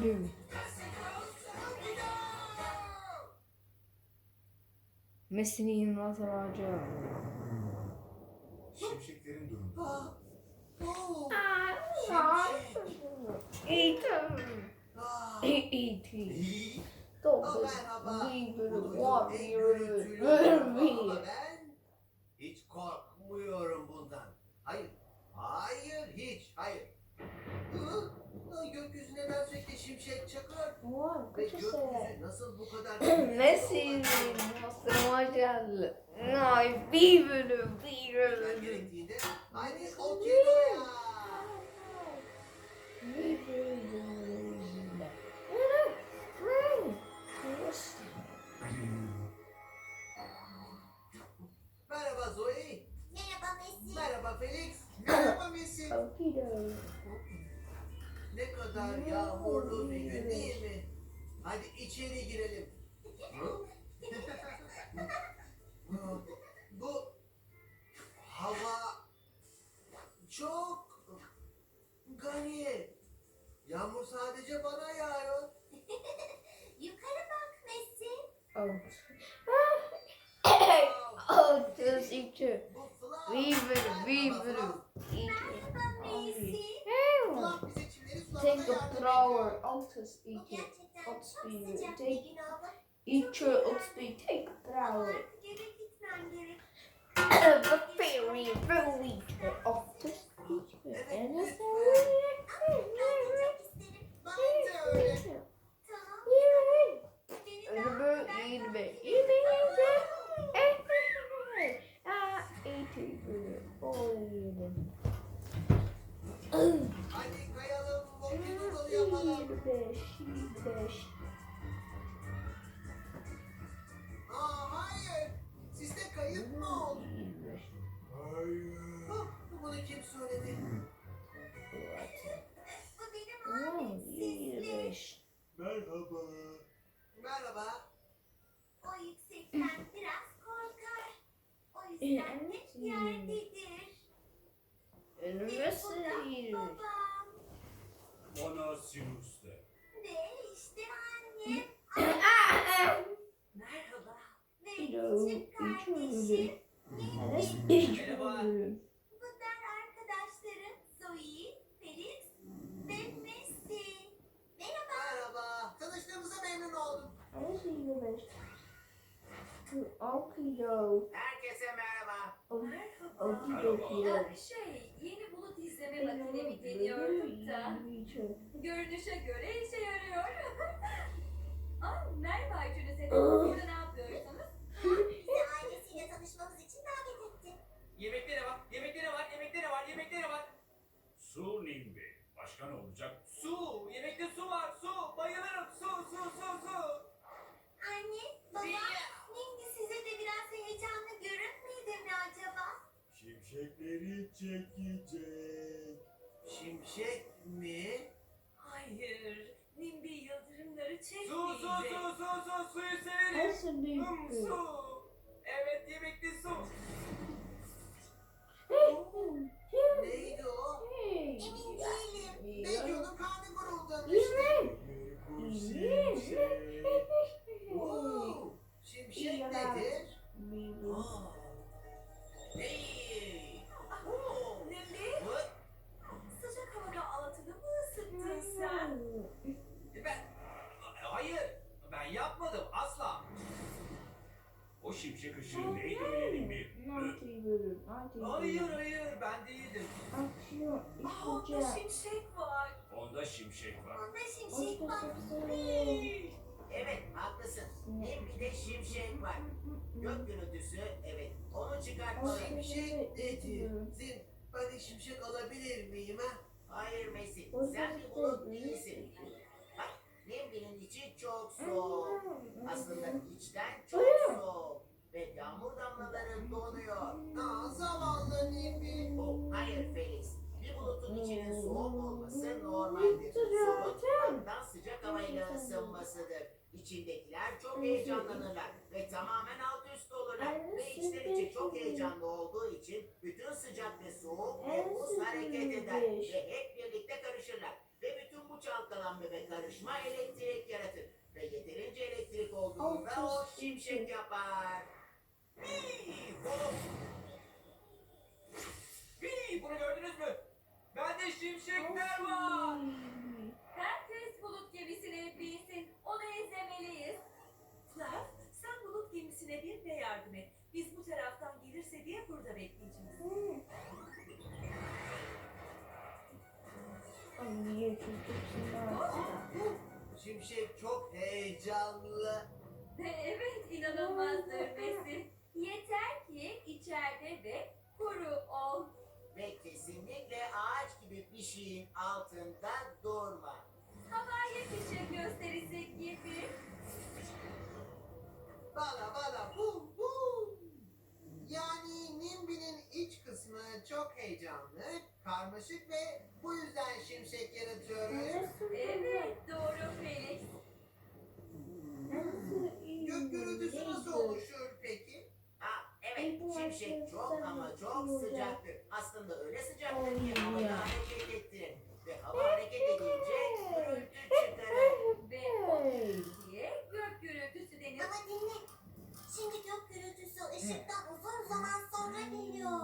bir bölüm. Messi'nin nasıl ağacı? Şimşeklerin durumu. Ah, oh, Eğitim. ah. Eğitim. İyi. Ah, Dokuz. merhaba. Bir Bu bölüm. duydum Var en bir gürültülü bölüm. ama ben hiç korkmuyorum bundan. Hayır, hayır, hiç, hayır. Hı? Hı, Gökyüzüne neden sürekli şimşek çakıyor? Var. Ve Kaçı gökyüzü nasıl bu kadar... Messi'nin nasıl ağacı? Ay bir bölüm. Bir Bilmen bölüm. gerektiğinde haydi okyanuya. Bir bölüm. Merhaba Zoe. Merhaba Messi. Merhaba Felix. Merhaba Messi. Ne kadar yağmurlu bir gün değil mi? Hadi içeri girelim. Hı? Bu hava çok gani. Yağmur sadece bana yağıyor. Yukarı bak Messi. Out. Wow, Otuz iki. Bu bölüm. Bir Merhaba, Messi. Sulamada Take a flower out to speak it. Out speed. Take each out speed. Take a flower. the fairy really of the Beş. Aa, hayır. Sizde kayıp mı oldu? Hayır. Ah, Bunu kim söyledi? Bu benim abim Sisli. Merhaba. Merhaba. O yüksekten biraz korkar. O yüzden hep yerdedir. Ve bu Üniversite da yirmi beş. babam. Bana sinüs de. Ve işte annem. Merhaba. İki kardeşim. İki Merhaba. bölüm. Bunlar arkadaşlarım Zoe, Felix ve Messi. Merhaba. Merhaba. Tanıştığımıza memnun oldum. Beş. Al kilo. Herkese merhaba. Okidoki. Ya şey, yeni bulut izleme makinemi deniyorduk da. Görünüşe göre işe yarıyor. Aa, merhaba üçünüze de. Burada ne yapıyorsunuz? Bizi ailesiyle tanışmamız için davet etti. Yemekte ne var? Yemekte ne var? Yemekte ne var? Yemekte ne var? Su Nimbi. Başka ne olacak? Su. Yemekte su var. Su. Bayılırım. Su, su, su, su. Anne, baba, Nindi size de biraz heyecanlı görünmedi mi acaba? Şimşekleri çekecek. Şimşek mi? Hayır, Su, su, su, su, su. Suyu severim. Nasıl Hmm, büyük? su. Evet, yemekte su. Neydi o? Emin değilim. Belki onun karnı guruldamıştı. Oo, Şimşek nedir? Aa. Hey. Oo. Nimbi, What? sıcak havada altını mı ısıttın sen? Ben... Hayır. Ben yapmadım. Asla. O şimşek ışığı neydi öyle Nimbi? Hayır, hayır. Ben değildim. Aa, onda şimşek var. Onda şimşek var. Onda şimşek var. Evet, haklısın. Bir de şimşek var. Gök gürültüsü, evet. Onu çıkartmalı. Şimşek nedir? Zin, ben de şimşek alabilir miyim ha? Hayır Messi, sen bir bulut değilsin. Bak, Nemli'nin içi çok soğuk. Aslında içten çok soğuk. Ve yağmur damlaları donuyor. Aa, zavallı Nemli. Oh, hayır Felix. Bulutun içinin soğuk olması normaldir. Soğuk ardından sıcak havayla ısınmasıdır. İçindekiler çok heyecanlanırlar ve tamamen alt üst olurlar. Ve içler içi çok heyecanlı olduğu için bütün sıcak ve soğuk ve buz hareket eder ve hep birlikte karışırlar. Ve bütün bu çalkalanma ve karışma elektrik yaratır. Ve yeterince elektrik olduğunda o şimşek yapar. Hii, bunu gördünüz mü? Bende şimşekler var. Herkes bulut gemisine binsin. Onu izlemeliyiz. Flav, sen bulut gemisine bin ve yardım et. Biz bu taraftan gelirse diye burada bekleyeceğiz. Şimşek çok heyecanlı. Karmaşık ve bu yüzden şimşek yaratıyoruz. Evet doğru Felix. Gök gürültüsü nasıl oluşur peki? Ha evet şimşek çok ama çok sıcaktır. Aslında öyle sıcaktır ki havayı hareket ettirir. Ve hava hareket edince gürültü çıkarır. Ve o gürültüye gök gürültüsü denir. Ama dinle. Şimdi gök gürültüsü ışıktan uzun zaman sonra geliyor.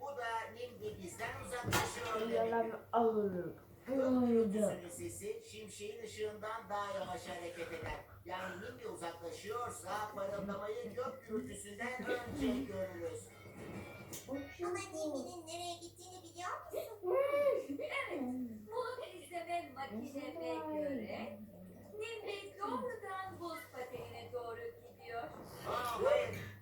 Bu da Nimbi bizden uzaklaşıyor Yalan demek. alırım. Gök gürültüsünün şimşeğin ışığından daha yavaş hareket eder. Yani Nimbi uzaklaşıyorsa parıldamayı gök gürültüsünden önce görürüz. Ama Nimi'nin nereye gittiğini biliyor musun? Evet. Bulut izleme makineme göre Nimbi doğrudan buz patenine doğru gidiyor. Aa hayır.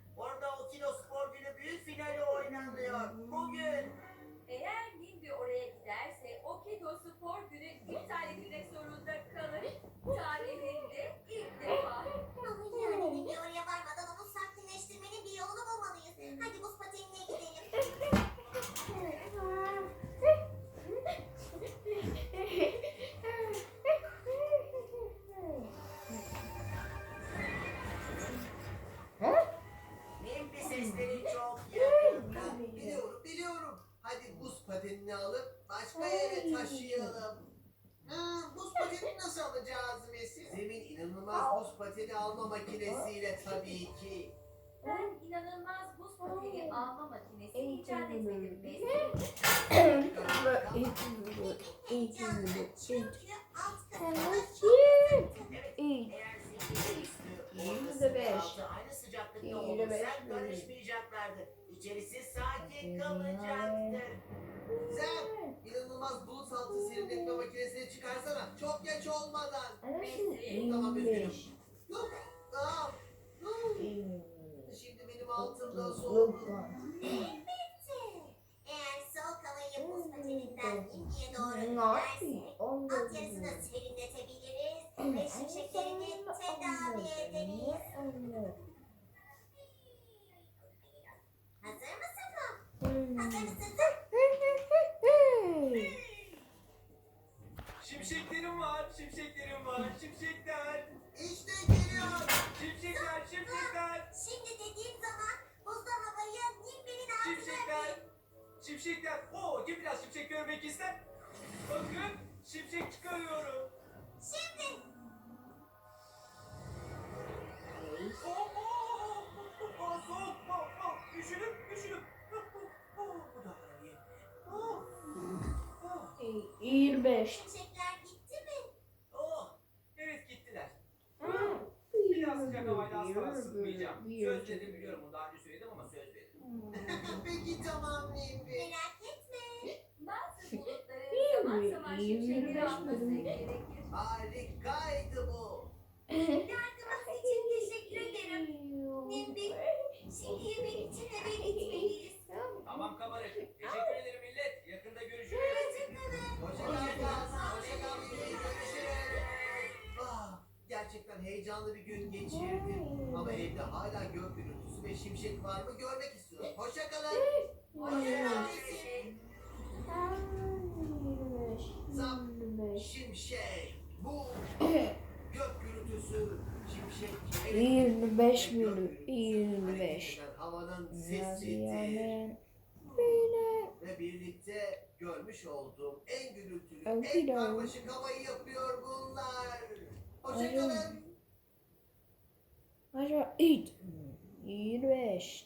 İnanılmaz buz pateni alma makinesiyle tabii ki. Ben inanılmaz buz pateni alma makinesi icat etmedim. Aynı sıcaklıkta olursa karışmayacaklardır. İçerisi sakin kalacaktır. İnanılmaz bulut altı serinletme makinesini çıkarsana. Çok geç olmadan. Tamam üzgünüm. Yok. Aa. Şimdi benim altımda soğuk. Elbette. Eğer soğuk havayı buz pateninden Indi'ye doğru Ne giderse yapayım? alt yarısını serinletebiliriz ve şimşeklerini tedavi ederiz. Hazır mısın Flo? Hazır mısın? Şimşeklerim var, şimşeklerim var, şimşekler. İşte geliyor. Şimşekler, şimşekler, Şimdi dediğim zaman buzda havayı Nimbi'nin altına şimşekler. Şimşekler. Oo, kim biraz şimşek görmek ister? Bakın, şimşek çıkarıyorum. Şimdi Oo, oo, oo, soğuk. Oo, oo, Üşüdüm, üşüdüm. Oo, 25. şimşekler gitti mi? Oh, evet gittiler. Bir daha sıcak havayla asla sıkmayacağım. Söz dedim biliyorum bunu daha önce söyledim ama söz verdim. Peki tamam Nimbi. Merak etme. Bazı bulutların zaman zaman şimşekleri alması gerekir. Harikaydı bu. Yardımınız için teşekkür ederim. Nimbi, şimdi yemek için eve gitmeliyiz. Tamam kabarık. Teşekkür ederim heyecanlı bir gün geçirdim. Ama evde hala gök gürültüsü ve şimşek var mı görmek istiyorum. Hoşça kalın. Hoşçakalın. Zap, şimşek, bu gök gürültüsü, şimşek. 25 minut, 25. Havanın sessizliği ve birlikte görmüş olduğum en gürültülü, en karmaşık havayı yapıyor bunlar. Hoşçakalın. I shall eat. Eat rest.